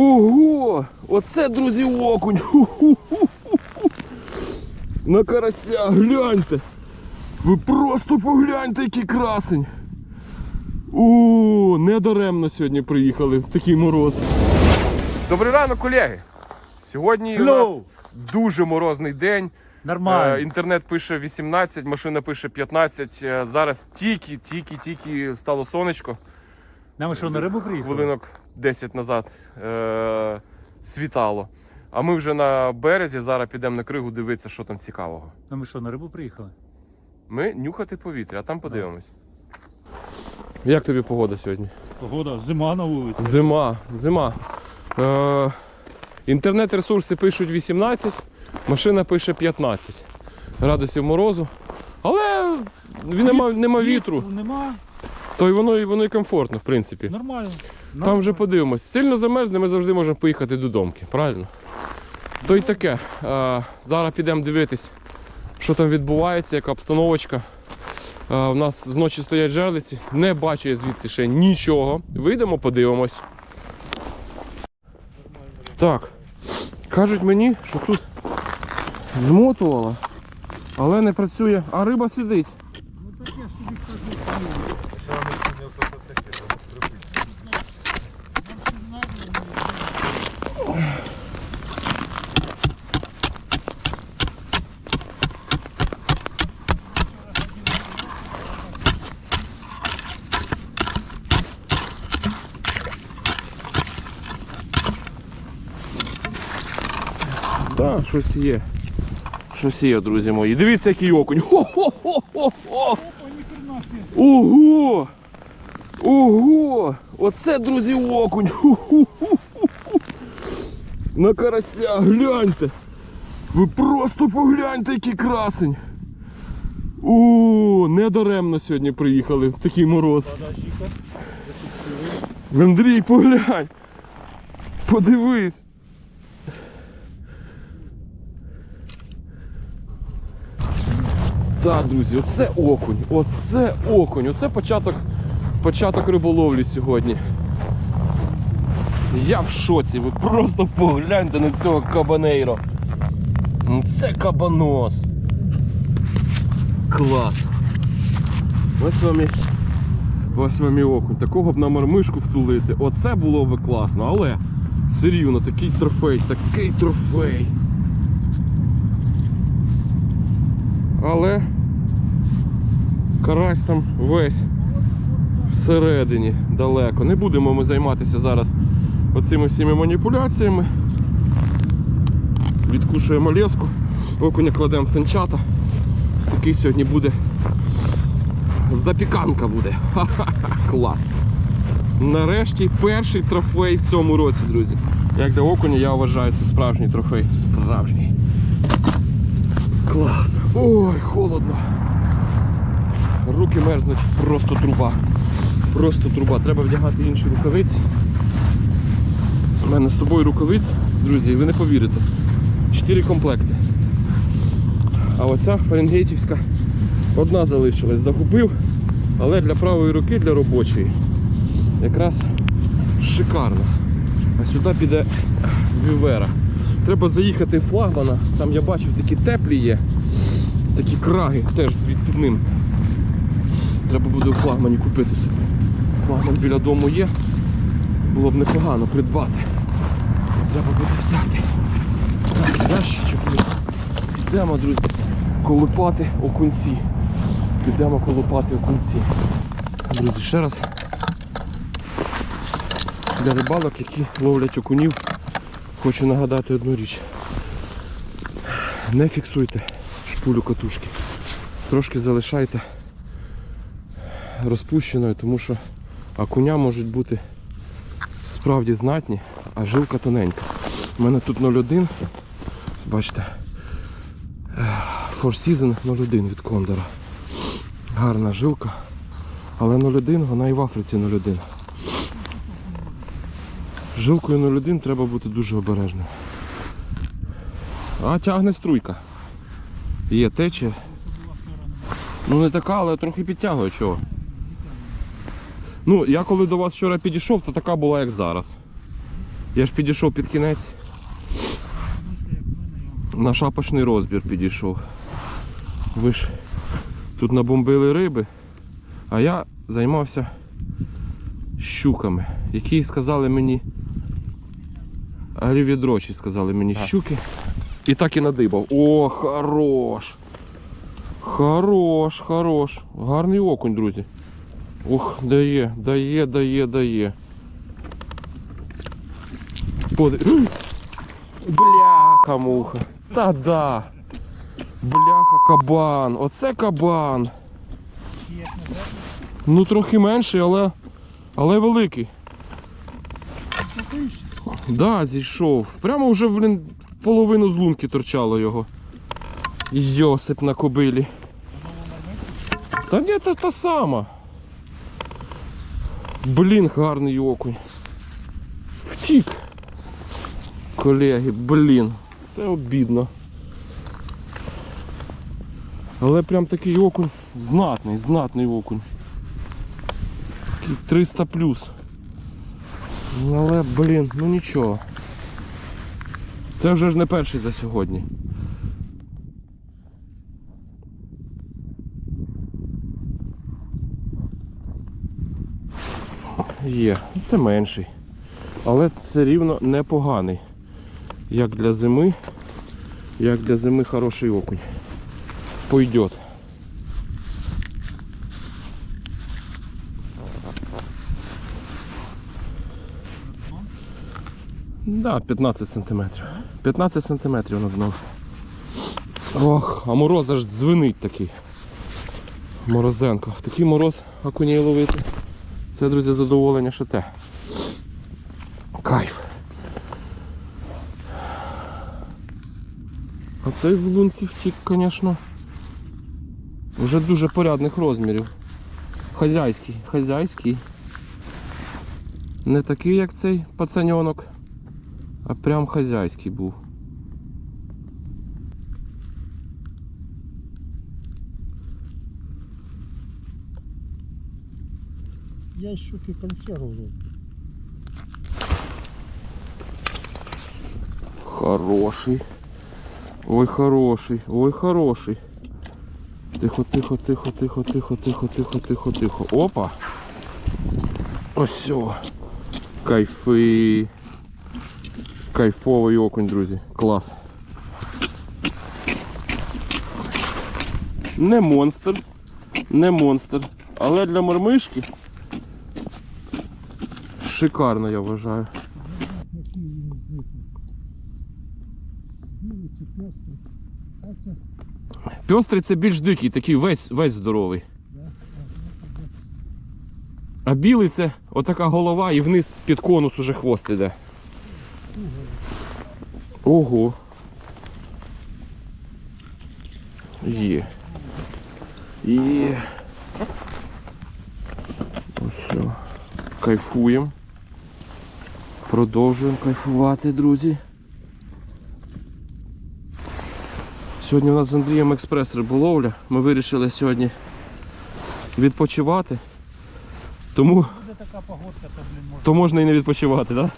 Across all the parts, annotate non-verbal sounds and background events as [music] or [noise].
Ого! Оце, друзі, окунь! Ху-ху-ху-ху! На карася, гляньте! Ви просто погляньте, який красень! О, недаремно сьогодні приїхали в такий мороз. Добрий ранок, колеги! Сьогодні у нас дуже морозний день. Нормально. Е, Інтернет пише 18, машина пише 15. Е, Зараз тільки, тільки, тільки стало сонечко. Нам що, на рибу приїхали? Хвилинок 10 назад е- світало. А ми вже на березі, зараз підемо на кригу дивитися, що там цікавого. Нам що, на рибу приїхали? Ми нюхати повітря, а там подивимось. Як тобі погода сьогодні? Погода, зима на вулиці. Зима, зима. Е- інтернет-ресурси пишуть 18, машина пише 15 градусів морозу. Але нема, нема вітру, Нема. То й воно, і воно і комфортно, в принципі. Нормально. Там вже подивимось. Сильно замерзне, ми завжди можемо поїхати додому, правильно? То й таке. А, зараз підемо дивитись, що там відбувається, яка обстановочка. А, у нас зночі стоять жерлиці, не бачу я звідси ще нічого. Вийдемо, подивимось. Так. Кажуть мені, що тут змотувало, але не працює, а риба сидить. Так, щось є. Щось є, друзі мої. Дивіться, який окунь. Хо-хо-хо-хо-хо! Ого! Ого! Оце, друзі, окунь! Ху-ху-ху-ху-ху! На карася, гляньте! Ви просто погляньте, який красень! О, недаремно сьогодні приїхали в такий мороз. Андрій, поглянь! Подивись! Так, друзі, оце окунь, оце окунь, оце початок, початок риболовлі сьогодні. Я в шоці, ви просто погляньте на цього кабанейро. Ну це кабанос. Клас. Ось вам і, ось вам і окунь. Такого б на мармишку втулити. Оце було б класно, але все рівно такий трофей, такий трофей. Але карась там весь всередині далеко. Не будемо ми займатися зараз оцими всіми маніпуляціями. Відкушуємо леску, окуня кладемо в санчата. Ось такий сьогодні буде запіканка буде. Ха-ха-ха, [laughs] клас. Нарешті перший трофей в цьому році, друзі. Як для окуня, я вважаю, це справжній трофей. Справжній. Клас. Ой, холодно. Руки мерзнуть, просто труба. Просто труба. Треба вдягати інші рукавиці. У мене з собою рукавиць, друзі, ви не повірите. Чотири комплекти. А оця фаренгейтівська одна залишилась. Загубив, але для правої руки, для робочої. Якраз шикарно. А сюди піде вівера. Треба заїхати в флагмана. Там я бачив такі теплі є. Такі краги теж з відпідним. Треба буде у флагмані купити собі. Флагман біля дому є. Було б непогано придбати. Треба буде взяти. Так, ящичок. Підемо, друзі, колупати окунці. Підемо колупати окунці. Друзі, ще раз. Для рибалок, які ловлять окунів, хочу нагадати одну річ. Не фіксуйте шпулю катушки. Трошки залишайте розпущеною, тому що окуня можуть бути справді знатні, а жилка тоненька. У мене тут 0,1, бачите, Four Season 0,1 від Кондора. Гарна жилка, але 0,1, вона і в Африці 0,1. Жилкою 0,1 треба бути дуже обережним. А тягне струйка. Є течія. Ну не така, але трохи підтягує чого. Ну, я коли до вас вчора підійшов, то така була, як зараз. Я ж підійшов під кінець. На шапочний розбір підійшов. Ви ж тут набомбили риби, а я займався щуками, які сказали мені. Рівідрочі сказали мені щуки. І так і надибав. О, хорош! Хорош, хорош. Гарний окунь, друзі. Ух, дає, дає, дає, дає. Поди... [gasps] Бляха муха. Та да. Бляха кабан. Оце кабан. Ну трохи менший, але. Але великий. Да, зійшов. Прямо вже, блін, половину з лунки торчало його. Йосип на кобилі. Та ні, та та сама. Блін, гарний окунь. Втік. Колеги, блін, це обідно. Але прям такий окунь знатний, знатний окунь. Такий 300 плюс. Ну, Але, блін, ну нічого. Це вже ж не перший за сьогодні. Є, це менший. Але все рівно непоганий. Як для зими, як для зими хороший окунь. Пойдет. Да, 15 сантиметрів. 15 сантиметрів над дном. Ох, а мороз аж дзвенить такий. Морозенко. Такий мороз окуней ловити. Це, друзі, задоволення ще те. Кайф. А цей в лунці втік, звісно. Вже дуже порядних розмірів. Хазяйський, хазяйський. Не такий, як цей пацаньонок, а прям хазяйський був. Я щуки. Хороший. Ой, хороший, ой, хороший. Тихо, тихо, тихо, тихо, тихо, тихо, тихо, тихо, тихо. Опа. Ось. Кайфи. Кайфовий окунь, друзі. Клас. Не монстр. Не монстр. Але для мормишки шикарно, я вважаю. Пьострий це більш дикий, такий весь, весь здоровий. А білий це отака голова і вниз під конус уже хвост іде. Ого. Є. Є. Ось все. Кайфуємо. Продовжуємо кайфувати, друзі. Сьогодні у нас з Андрієм експрес риболовля. Ми вирішили сьогодні відпочивати. Тому така погодка, то блін може. то можна і не відпочивати, так?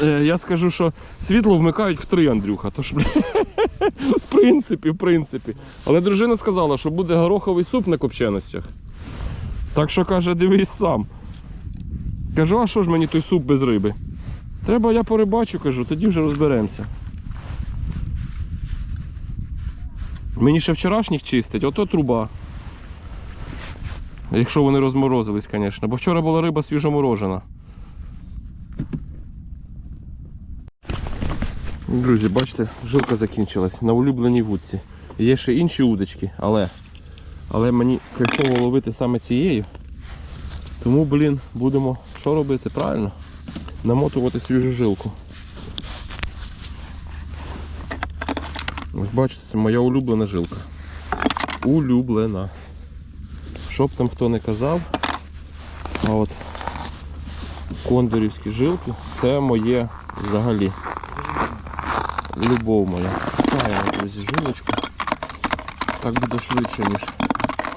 Да? Е, я скажу, що світло вмикають в три, Андрюха. Тож, бля, [laughs] в принципі, в принципі. Але дружина сказала, що буде гороховий суп на копченостях. Так що каже, дивись сам. Кажу, а що ж мені той суп без риби? Треба я порибачу, кажу, тоді вже розберемося. Мені ще вчорашніх чистить, ото труба. Якщо вони розморозились, звісно. Бо вчора була риба свіжоморожена. Друзі, бачите, жилка закінчилась на улюбленій вудці. Є ще інші удочки, але, але мені кайфово ловити саме цією. Тому, блін, будемо що робити? Правильно? Намотувати свіжу жилку. Ось бачите, це моя улюблена жилка. Улюблена. Що б там хто не казав, а от кондорівські жилки це моє взагалі. Любов моя. Ставимо, друзі, жилочку. Так буде швидше, ніж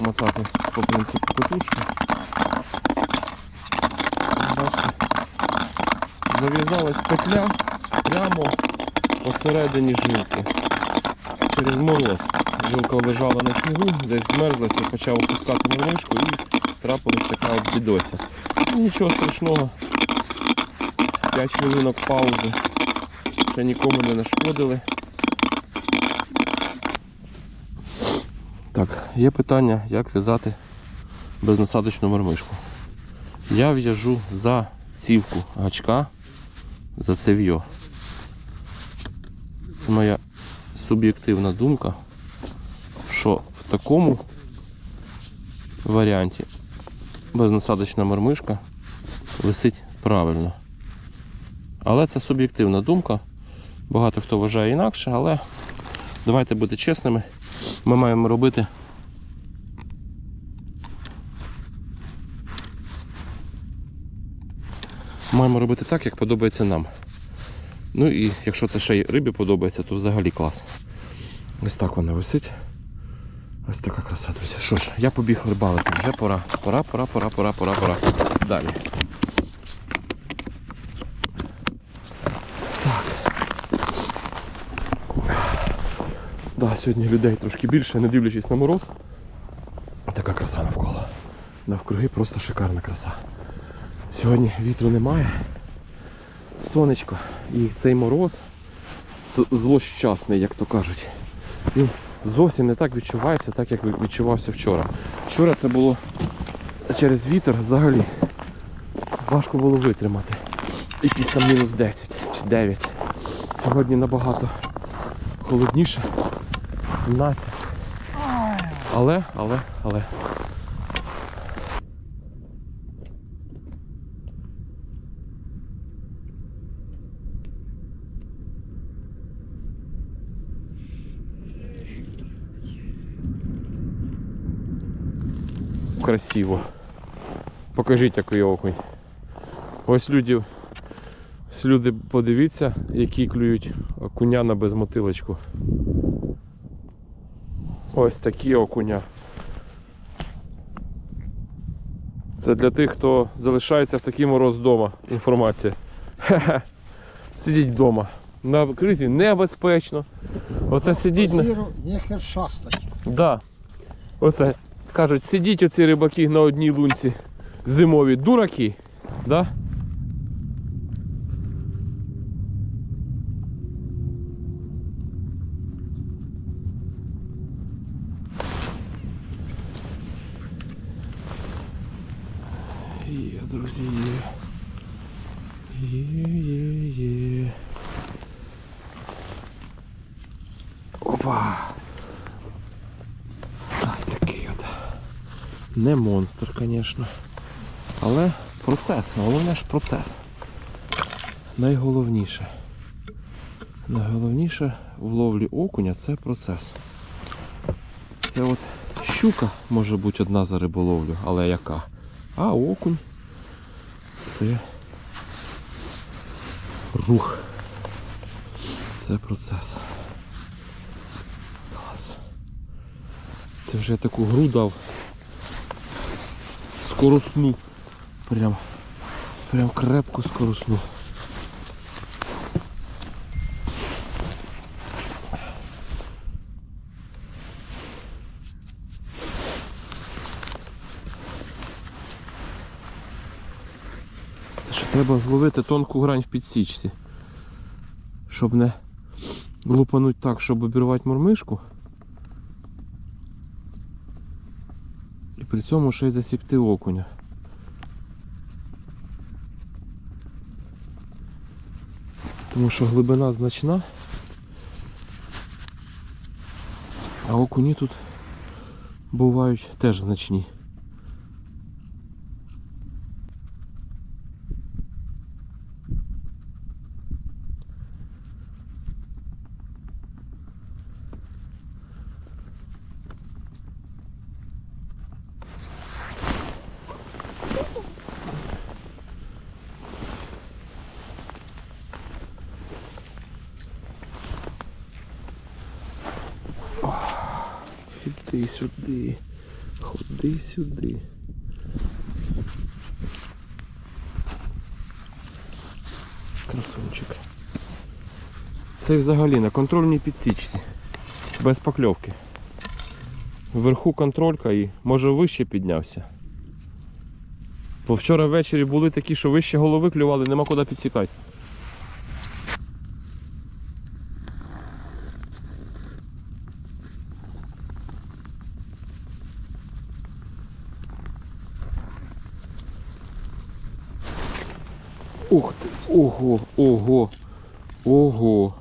мотати по принципу катушки. Бачите? Зав'язалась петля прямо посередині жилки. Через мороз. Жилка лежала на снігу, десь змерзлася, почав опускати на і трапилась така от бідося. Нічого страшного. 5 хвилинок паузи. Ще нікому не нашкодили. Так, є питання, як в'язати безнасадочну мармишку. Я в'яжу за цівку гачка, за цев'йо. Це моя суб'єктивна думка, що в такому варіанті безнасадочна мармишка висить правильно. Але це суб'єктивна думка. Багато хто вважає інакше, але давайте бути чесними. Ми маємо робити маємо робити так, як подобається нам. Ну і якщо це ще й рибі подобається, то взагалі клас. Ось так вона висить. Ось така краса, друзі. Що ж, я побіг рибалити, вже пора. Пора, пора, пора, пора, пора, пора. Далі. Так. Да, сьогодні людей трошки більше, не дивлячись на мороз. Така краса навколо. Навкруги просто шикарна краса. Сьогодні вітру немає. Сонечко і цей мороз злощасний, як то кажуть. Він зовсім не так відчувається, так як відчувався вчора. Вчора це було через вітер взагалі. Важко було витримати. Якісь там мінус 10 чи 9. Сьогодні набагато холодніше. 17. Але, але, але. Красиво. Покажіть, який окунь. Ось люди, ось люди подивіться, які клюють окуня на безмотилочку. Ось такі окуня. Це для тих, хто залишається в такий мороз вдома. Інформація. Хе-хе. Сидіть вдома. На кризі небезпечно. Оце сидіть на. Нехер шастать. Да. Оце. Кажуть, сидіть оці рибаки на одній лунці зимові. Дураки. Да? Є, друзі, є. Є, є, є. Опа! Ось такий от. Не монстр, звісно. Але процес, головне ж процес. Найголовніше. Найголовніше в ловлі окуня це процес. Це от щука може бути одна за риболовлю, але яка? А окунь це рух. Це процес. Це вже таку гру дав. Скоросну. Прям. Прям крепку скоросну. Треба зловити тонку грань в підсічці. Щоб не лупануть так, щоб обірвати мормишку. При цьому ще й засікти окуня. Тому що глибина значна. А окуні тут бувають теж значні. ти сюди, ходи сюди. Красунчик. Це взагалі на контрольній підсічці. Без покльовки. Вверху контролька і може вище піднявся. Бо вчора ввечері були такі, що вище голови клювали, нема куди підсікати. Ого, ого, ого.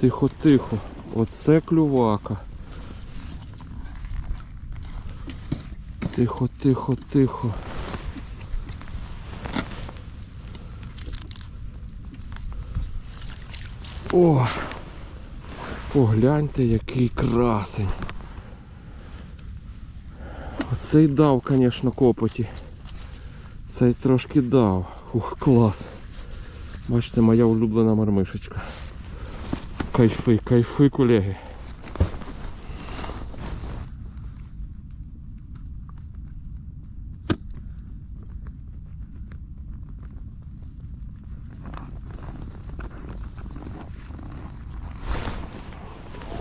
Тихо, тихо. Оце клювака. Тихо, тихо, тихо. О! Погляньте, який красень. Оцей дав, звісно, копоті. Цей трошки дав. Ух, клас. Бачите, моя улюблена мармишечка. Кайфи, кайфи, колеги.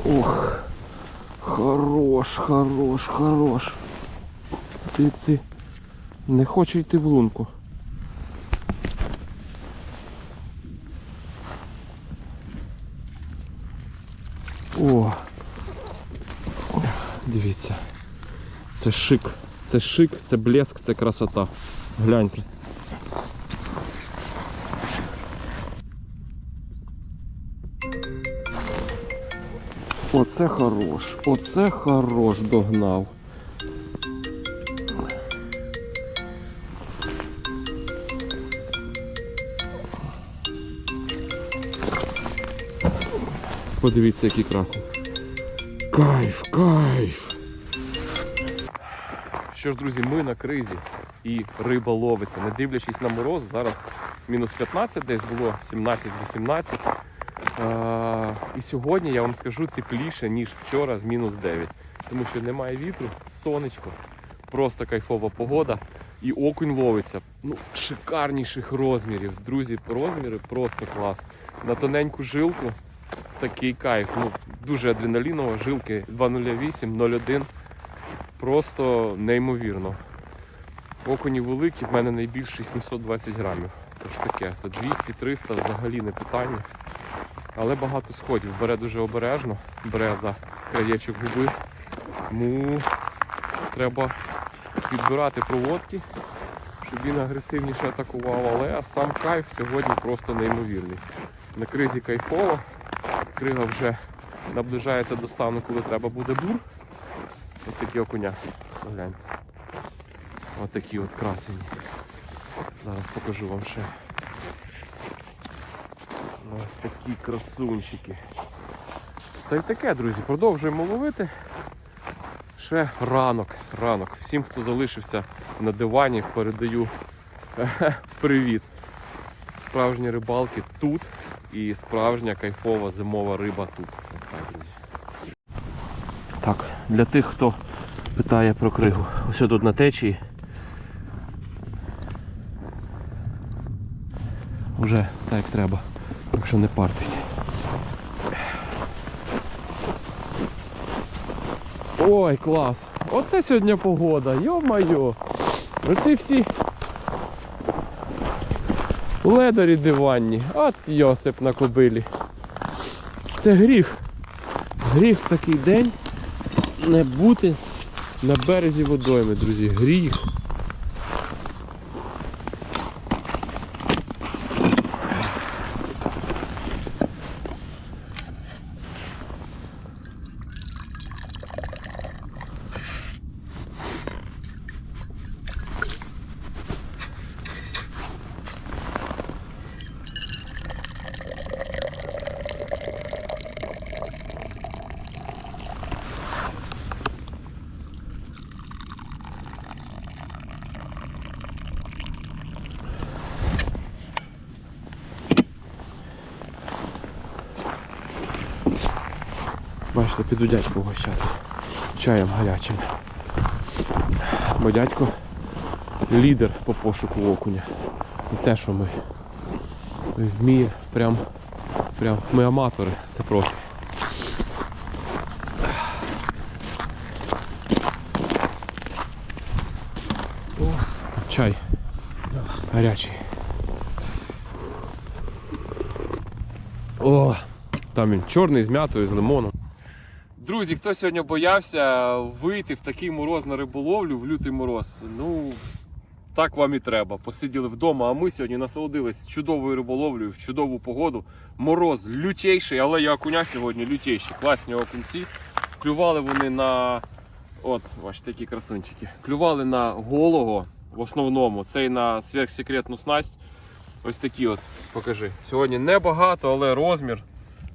Ох, хорош, хорош, хорош. Ти, ти не хоче йти в лунку. О! Дивіться. Це шик. Це шик, це блеск, це красота. Гляньте. Оце хорош. Оце хорош догнав. Подивіться, який красний. Кайф, кайф. Що ж, друзі, ми на кризі і риба ловиться. Не дивлячись на мороз, зараз мінус 15, десь було 17-18. І сьогодні я вам скажу тепліше, ніж вчора з мінус 9. Тому що немає вітру, сонечко, просто кайфова погода. І окунь ловиться. Ну, шикарніших розмірів. Друзі, розміри просто клас. На тоненьку жилку такий кайф. Ну, дуже адреналіново, жилки 208, 01. Просто неймовірно. Окуні великі, в мене найбільший 720 грамів. Тож таке, то 200-300 взагалі не питання. Але багато сходів. Бере дуже обережно, бере за краєчок губи. Тому треба підбирати проводки, щоб він агресивніше атакував. Але сам кайф сьогодні просто неймовірний. На кризі кайфово. Крига вже наближається до стану, коли треба буде бур. Ось такі окуня. Погляньте. Ось такі от красені. Зараз покажу вам ще. Ось такі красунчики. Та й таке, друзі, продовжуємо ловити. Ще ранок, ранок. Всім, хто залишився на дивані, передаю привіт. Справжні рибалки тут і справжня кайфова зимова риба тут. Ось так, друзі. Так, для тих, хто питає про кригу. Ось тут на течії. Вже так як треба. Так що не партеся. Ой, клас! Оце сьогодні погода, йо-майо! Оці всі ледарі диванні. От Йосип на кобилі. Це гріх. Гріх такий день не бути на березі водойми, друзі. Гріх. Бачите, піду дядьку угощати. Чаєм гарячим. Бо дядько лідер по пошуку окуня. І те, що ми вміє прям, Прям ми аматори, це просто. Чай. Гарячий. О, там він чорний з м'ятою, з лимоном. Друзі, хто сьогодні боявся вийти в такий мороз на риболовлю, в лютий мороз, ну так вам і треба. Посиділи вдома, а ми сьогодні насолодились чудовою риболовлею, в чудову погоду. Мороз лютейший, але і окуня сьогодні лютейші. Класні окунці. Клювали вони на. От, бачите, такі красунчики. Клювали на голого в основному. Цей на сверхсекретну снасть. Ось такі от, покажи. Сьогодні небагато, але розмір.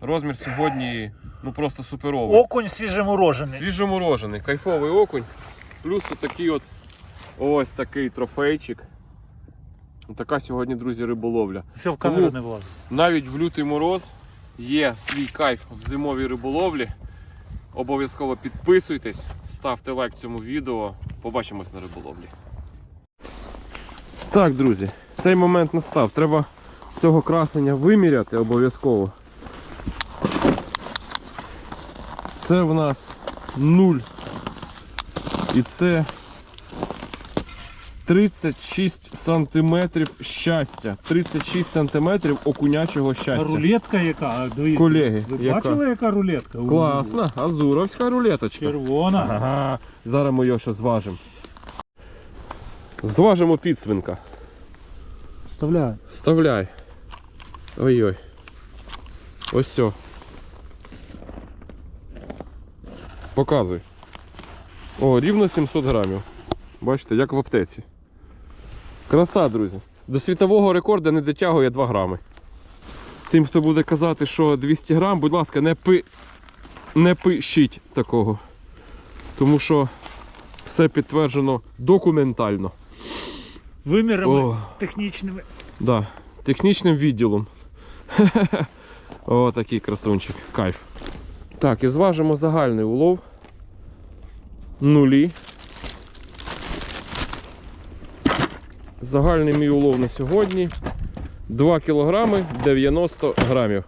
Розмір сьогодні ну просто суперовий. Окунь свіжеморожений. Свіжоморожений, кайфовий окунь. Плюс отакий от ось такий трофейчик. Така сьогодні, друзі, риболовля. Все в камеру Тому- не влазить. Навіть в лютий мороз є свій кайф в зимовій риболовлі. Обов'язково підписуйтесь, ставте лайк цьому відео. Побачимось на риболовлі. Так, друзі, цей момент настав. Треба цього красення виміряти обов'язково. Це в нас 0. І це 36 сантиметрів щастя. 36 сантиметрів окунячого щастя. рулетка яка? Дивіться. Колеги, Ви яка? бачили, яка рулетка? Класна, азуровська рулеточка. Червона. Ага, зараз ми його ще зважимо. Зважимо підсвинка. Вставляю. Вставляй. Ой-ой. Ось все. Показуй. О, рівно 700 грамів. Бачите, як в аптеці. Краса, друзі. До світового рекорду не дотягує 2 грами. Тим, хто буде казати, що 200 грам, будь ласка, не пи... не пишіть такого. Тому що все підтверджено документально. Вимірами О. технічними. Да, технічним відділом. [laughs] О, такий красунчик. Кайф. Так, і зважимо загальний улов. Нулі. Загальний мій улов на сьогодні 2 кілограми 90 грамів.